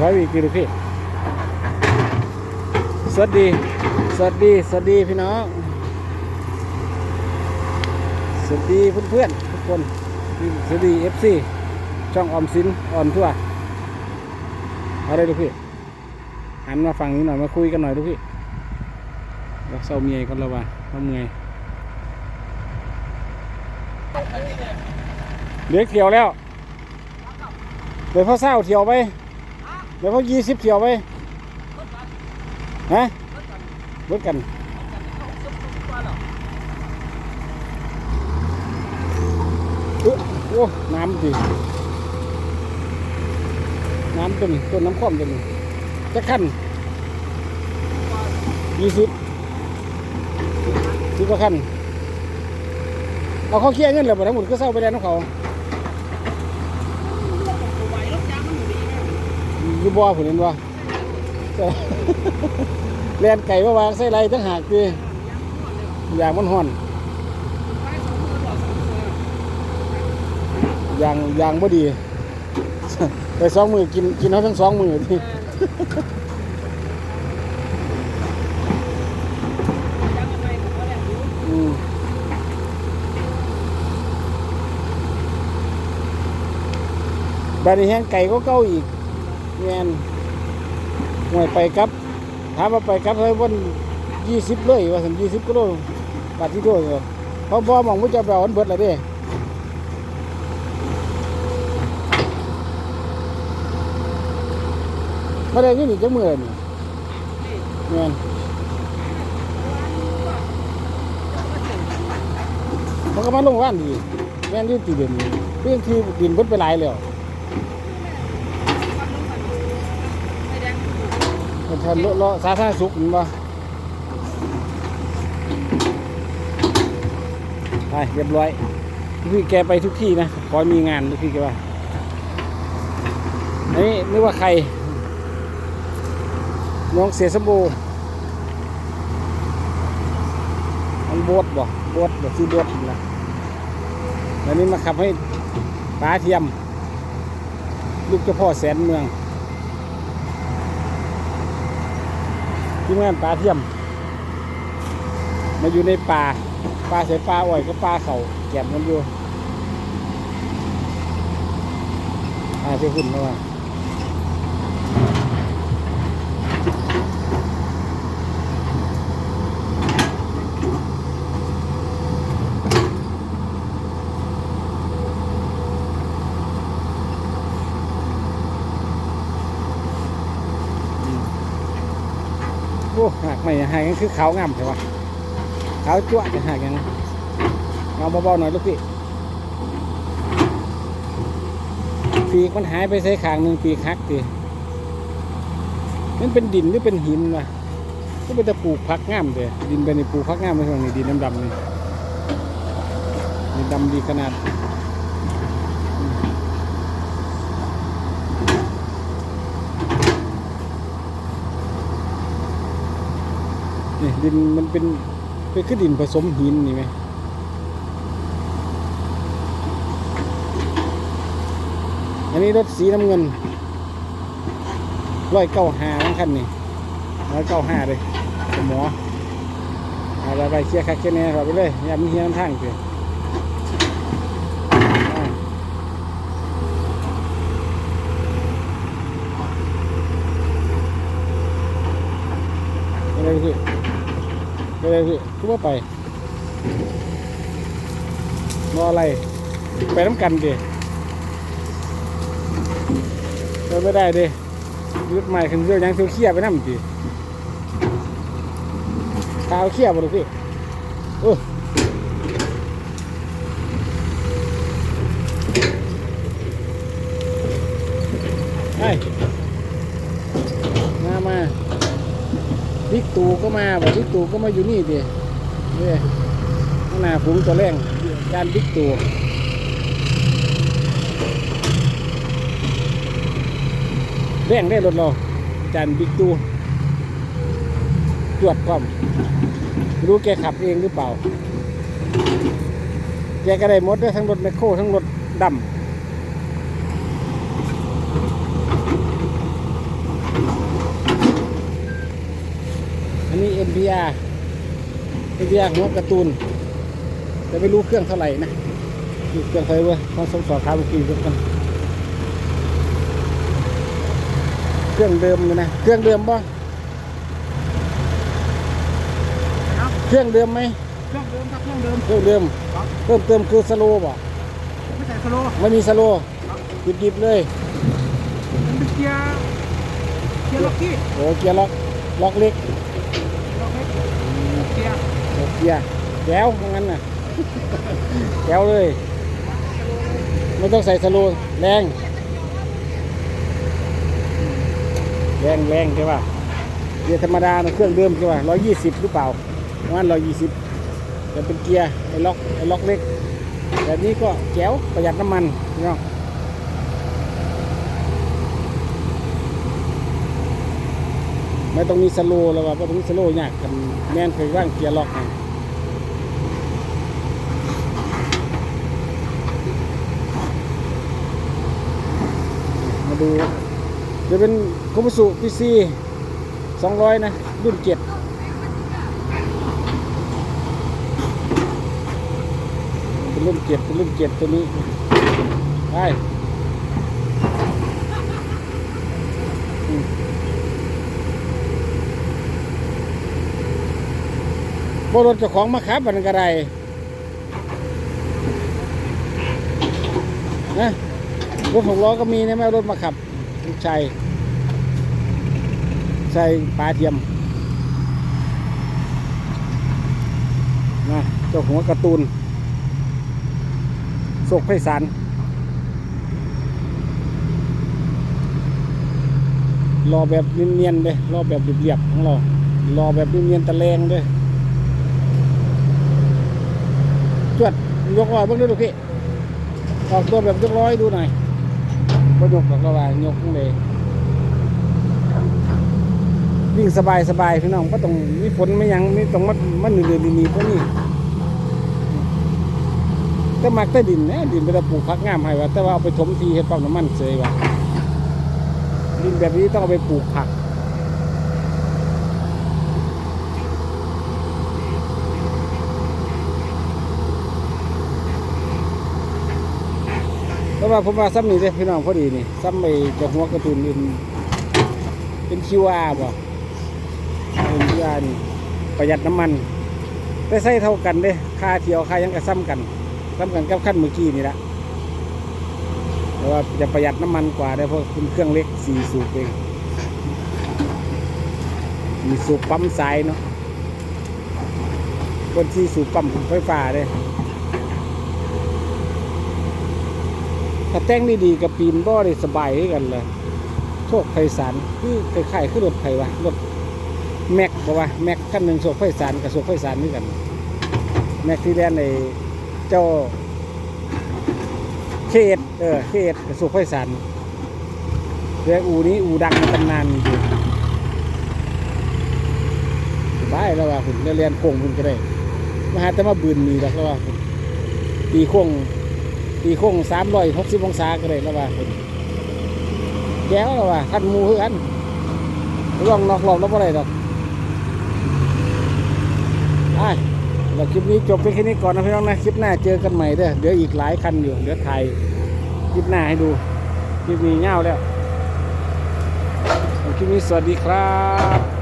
ถอยอีกทีลูพี่สวัสดี สวัสดี สวัสดีพี่น้อง สวัสดีเพื่อนๆทุกคน สวัสดีเอฟซีช่องออมสินออนทั่วอาได้ลูกพี่หันมาฝั่งนี้หน่อยมาคุยกันหน่อยลูกพี่เราเศร้าเมียกันแล้วว่าเราเมื่อยเด็กเที่ยวแล้วเดี๋ยวเขาเศร้าเที่ยวไป เดี๋ยวเขายี่สิบเที่ยวไปฮะรถกันโอ้น้ำดิน้ำต้นต้นน้ำข้อมต้นจะขั้นยี่สิบสิบกว่าขั้นเอาเขาเคลียร์เงินแล้วบ่ทั้งหมดก็เศร้าไปแล้วน้องเขา อยู่บ่อผมเห็นว่าแลนไก่ว่าวางใส่ไรทั้งหากดีอย่างมันห่อนยางยางบ่ดี ไปสองมือกินกินเขาทั้งสองมือที่อืมบาดนี้แห้งไก่ก็เก้าอีก แมนห่วยไปครับถามว่าไปครับเฮ้ยวันยี่สิบเลยว่าถึงยี่สิบกิโลบาทที่โตเลยเพราะบ่มองว่าจะไปเอาอันเบิดและเด้ม่ได้ยี่นี่จะเมื่อยนี่เงินมันก็มาลงว่านดีแม่นยืดตีเด่นนี่เรื่องที่ดินเบดไปหลายแล้ว มันทันเลาะสาธารณสุขมันบ่ไปเรียบร้อยพี่แกไปทุกที่นะขอให้มีงานทุกที่แกว่าอันนี้นึกว่าใคร น้องเสียสมบูมันบดบ่บดบ่คือบดนะแล้วนี้มาขับให้ป้าเทียม ลูกเจ้าพ่อแสนเมือง ที่งานปลาเทียม มาอยู่ในป่าปลาใส่ปลาอ่อยก็ปลาเขาแก่กันอยู่อาเจ้าหุ่นมาว่า อ้หักไม่หักยังคือขาวงามใช่ปะขาวจั่วจะหักยังเงาเบาๆหน่อยลูกพี่ปีกมันหายไปใส่ขางหนึ่งปีกหักดิมันเป็นดินหรือเป็นหินวะก็เป็นต่ปลูกพักงามเด้ดินเป็นในปลูกพักงามไม่ใช่นี่ดินดำๆนี่นี่ดำดีขนาด นี่ดินมันเป็นเป็นคือดินผสมหินนี่ไหมอันนี้รถสีน้ำเงินร้อยเก้าห้าทั้งคันนี่ร้อยเก้าห้าเลยสมอเอาไปไปเคลียร์คักเคลียร์แน่ครับไปเลยอย่ามันเฮียนทางเถอะอ่าไปเลยพี่ ไปเลยพี่ทุกว่าไปรออะไร ไปน้ำกันดิไปไม่ได้ดิยุดใหม่ขึ้นเรื่องยังเที่ยวเขี้ยไปน้ำดิขาวเขี้ยบ่ลูกพี่โอ้ไอ้มามา บิ๊ก ตูก็มาบอกบิ๊กตูก็มาอยู่นี่ดิเนี่ยข้างหน้าฝูงตัวแรงการบิ๊กตูแรงได้รถเราจานบิ๊กตูจวดความรู้แกขับเองหรือเปล่า แกก็ได้หมดด้วยทั้งรถแมคโครทั้งรถดำ ยาเอทียาหัวการ์ตูนแต่ไม่รู้เครื่องเท่าไหร่นะดูเครื่องเท่าไหร่เว้ยต้องสงสอบขาเมื่อกี้ดูกันเครื่องเดิมเลยนะเครื่องเดิมป่ะเครื่องเดิมไหมเครื่องเดิมครับเครื่องเดิมเครื่องเดิมครับเพิ่มเติมคือสโลว์ป่ะไม่ใส่สโลว์ไม่มีสโลว์ดิบๆเลยมันเป็นเกียร์เกียร์ล็อกกี้โอ้เกียร์ล็อกล็อกเล็กล็อกเล็กเกียร์โอ้เกียร์แก้วงั้นน่ะ แก้วเลย ไม่ต้องใส่สลว์แรง แรงแรงใช่ป่ะเกียร์ธรรมดานะเครื่องเดิมใช่ป่ะร้อยยี่สิบหรือเปล่าประมาณร้อยยี่สิบแต่เป็นเกียร์ไอ้ล็อกไอ้ล็อกเล็ก แบบนี้ก็แก้วประหยัดน้ำมันพี่น้อง ไม่ต้องมีสโลว์แล้วว่าไม่ต้องสโลว์ยากกันแม่นเคยว่างเกียร์ล็อกนะมาดูจะเป็นคอมสุพีซีสองร้อยนะรุ่นเจ็ดเป็นรุ่นเจ็ดเป็นรุ่นเจ็ดตัวนี้ ได้ บ่รถเจ้าของมาขับมันก็ได้นะรถหกล้อก็มีนะไม่รถมาขับลูกชายใส่ปลาเทียมนะเจ้าหัวการ์ตูนโศกไพศาลรอแบบเนียนๆเลยรอแบบเรียบๆของเรารอแบบเนียนๆตะแลงด้วย จวดยกร้อยเบ้างด้ดูพี่ออกตัวแบบยกร้อยดูหน่อยก็ยกหรอกระว่ายกข้งเลยวิ่งสบายสบายพี่น้องก็ต้องมีฝนไม่ยังนี่ต้องมันมันเหนื่อยๆดีๆเพราะนี่แต่มักแต่ดินนะดินไปเราปลูกพักงามให้ว่าแต่ว่าเอาไปถมทีเฮ็ดปั๊มน้ำมันเสยว่าดินแบบนี้ต้องเอาไปปลูกผัก แต่ว่าผมว่าซ้ำนี่เลยพี่น้องพอดีนี่ซ้ำไปจะหัวกระตุนอื่นเป็นคิวอาร์บ่เป็นยานี่ประหยัดน้ำมันแต่ใส่เท่ากันเด้ค่าเที่ยวค่ายังก็ซ้ำกันซ้ำกันกับขั้นเมื่อกี้นี่ละแต่ว่าจะประหยัดน้ำมันกว่าได้เพราะเป็นเครื่องเล็กสี่สูบเองมีสูบปั๊มสายเนาะคนที่สูบปั๊มไฟฟ้าเลย ถ้าแต่งดีๆกับปีนบ่ได้สบายให้กันเลยโชคไพศาลคือคล้ายๆคือรถไฟวะรถแม็กบอกว่าแม็กขั้นหนึ่งโศกไฟสารกับโศกไฟสารนี่กัน แม็กที่แลนในเจ้าเคเอสเออเคเอสกับโศกไฟสารเรียกอูนี้อูดังในตำนานจริงๆบ้ายแล้วว่าคุณเรียนโค้งคุณก็ได้มาหาแต่มาบืนมีแล้วว่าตีโค้ง ตีโค้งสามร้อยหกสิบองศาก็ได้แล้วว่าแก้วแล้วว่าขันมูคือกันลองนอกรอบแล้วบ่ได้ดอกอะเราคลิปนี้จบไปแค่นี้ก่อนนะพี่น้องนะคลิปหน้าเจอกันใหม่เด้อเดี๋ยวอีกหลายคันอยู่เดี๋ยวถ่ายคลิปหน้าให้ดูคลิปนี้เง่าแล้วคลิปนี้สวัสดีครับ